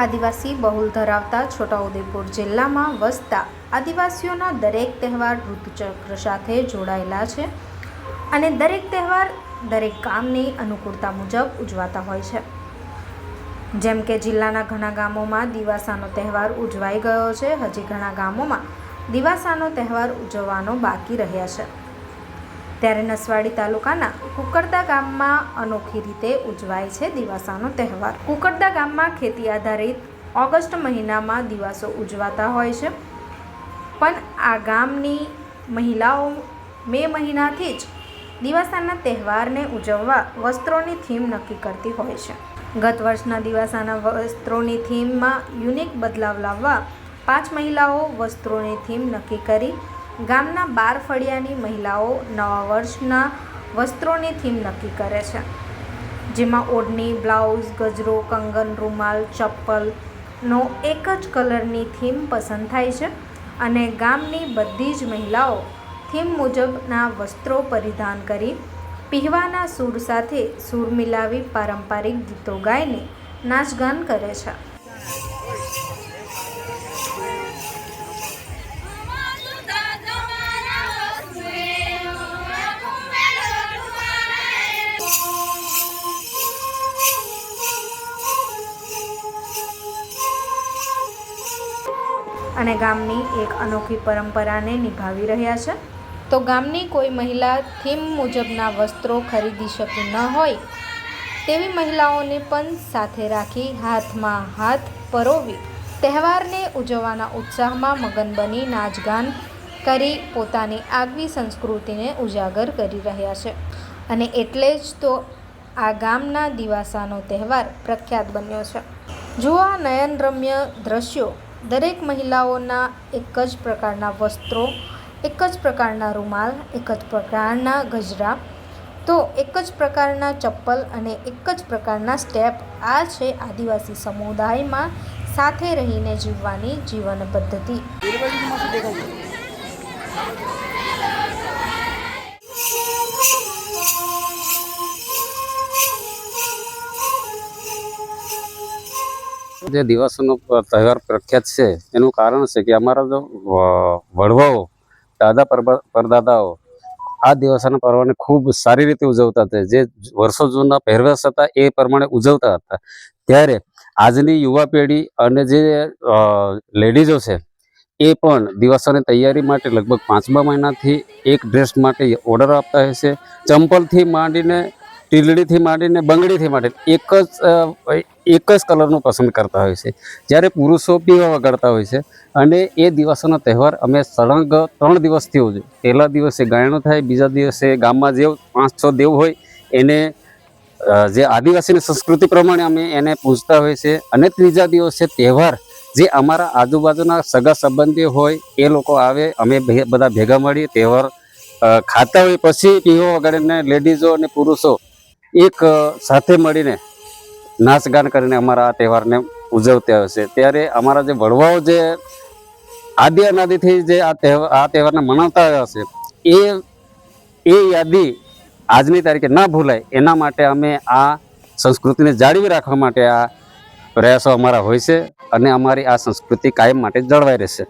આદિવાસી બહુલ ધરાવતા છોટાઉદેપુર જિલ્લામાં વસતા આદિવાસીઓના દરેક તહેવાર ઋતુચક્ર સાથે જોડાયેલા છે અને દરેક તહેવાર દરેક કામની અનુકૂળતા મુજબ ઉજવાતા હોય છે. જેમ કે જિલ્લાના ઘણા ગામોમાં દિવાસાનો તહેવાર ઉજવાઈ ગયો છે, હજી ઘણા ગામોમાં દિવાસાનો તહેવાર ઉજવવાનો બાકી રહ્યા છે. ત્યારે નસવાડી તાલુકાના કુકરદા ગામમાં અનોખી રીતે ઉજવાય છે દિવાસાનો તહેવાર. કુકરદા ગામમાં ખેતી આધારિત ઓગસ્ટ મહિનામાં દિવાસો ઉજવાતા હોય છે. પણ આ ગામની મહિલાઓ મે મહિનાથી જ દિવાસાના તહેવારને ઉજવવા વસ્ત્રોની થીમ નક્કી કરતી હોય છે. ગત વર્ષના દિવાસાના વસ્ત્રોની થીમમાં યુનિક બદલાવ લાવવા પાંચ મહિલાઓ વસ્ત્રોની થીમ નક્કી કરી ગામના બાર ફળિયાની મહિલાઓ નવા વર્ષના વસ્ત્રોની થીમ નક્કી કરે છે. જેમાં ઓઢણી બ્લાઉઝ, ગજરો, કંગન, રૂમાલ ચપ્પલનો એક જ કલરની થીમ પસંદ થાય છે અને ગામની બધી જ મહિલાઓ થીમ મુજબના વસ્ત્રો પરિધાન કરી પીહવાના સૂર સાથે સૂર મિલાવી પારંપરિક ગીતો ગાઈને નાચગાન કરે છે. અને ગામની એક અનોખી પરંપરાને નિભાવી રહ્યા છે. તો ગામની કોઈ મહિલા થીમ મુજબના વસ્ત્રો ખરીદી શકી ન હોય, તેવી મહિલાઓને પણ સાથે રાખી હાથમાં હાથ પરોવી તહેવારને ઉજવવાના ઉત્સાહમાં મગન બની નાચગાન કરી પોતાની આગવી સંસ્કૃતિને ઉજાગર કરી રહ્યા છે. અને એટલે જ તો આ ગામના દિવાસાનો તહેવાર પ્રખ્યાત બન્યો છે. જુઓ આ નયનરમ્ય દ્રશ્યો. દરેક મહિલાઓના એક જ પ્રકારના વસ્ત્રો, એક જ પ્રકારના રૂમાલ, એક જ પ્રકારના ગજરા. તો એક જ પ્રકારના ચપ્પલ અને એક જ પ્રકારના સ્ટેપ આ છે આદિવાસી સમુદાયમાં સાથે રહીને જીવવાની જીવન પદ્ધતિ જે દિવસનો તહેવાર પ્રખ્યાત છે, એનું કારણ છે કે અમારા જો વડવાઓ, દાદા પરદાદાઓ આ દિવસના પર્વને ખૂબ સારી રીતે ઉજવતા હતા. જે વર્ષો જૂના પહેરવેશ હતા એ પ્રમાણે ઉજવતા હતા. ત્યારે આજની યુવા પેઢી અને જે લેડીઝો છે, એ પણ દિવસોની તૈયારી માટે લગભગ પાંચમા મહિનાથી એક ડ્રેસ માટે ઓર્ડર આપતા હોય છે. ચંપલથી માંડીને ટીલડીથી માંડીને બંગડીથી માંડીને એક જ એક જ કલરનું પસંદ કરતા હોય છે. જ્યારે પુરુષો પીવા વગાડતા હોય છે. અને એ દિવસોનો તહેવાર અમે સળંગ ત્રણ દિવસથી ઉજવીએ પહેલા દિવસે ગાયણું થાય, બીજા દિવસે ગામમાં જે પાંચ છ દેવ હોય, એને જે આદિવાસીની સંસ્કૃતિ પ્રમાણે અમે એને પૂજતા હોય છે. અને ત્રીજા દિવસે તહેવાર, જે અમારા આજુબાજુના સગા સંબંધીઓ હોય, એ લોકો આવે, અમે બધા ભેગા મળી તહેવાર ખાતા હોય, પછી પીવો વગાડીને લેડીઝો અને પુરુષો એક સાથે મળીને નાચગાન કરીને અમારા આ તહેવારને ઉજવતા હોય છે. ત્યારે અમારા જે વડવાઓ જે આદિ અનાદિથી જે આ તહેવાર આ તહેવારને મનાવતા આવ્યા છે, એ એ યાદી આજની તારીખે ના ભૂલાય. એના માટે અમે આ સંસ્કૃતિને જાળવી રાખવા માટે આ પ્રયાસો અમારા હોય છે અને અમારી આ સંસ્કૃતિ કાયમ માટે જળવાઈ રહેશે.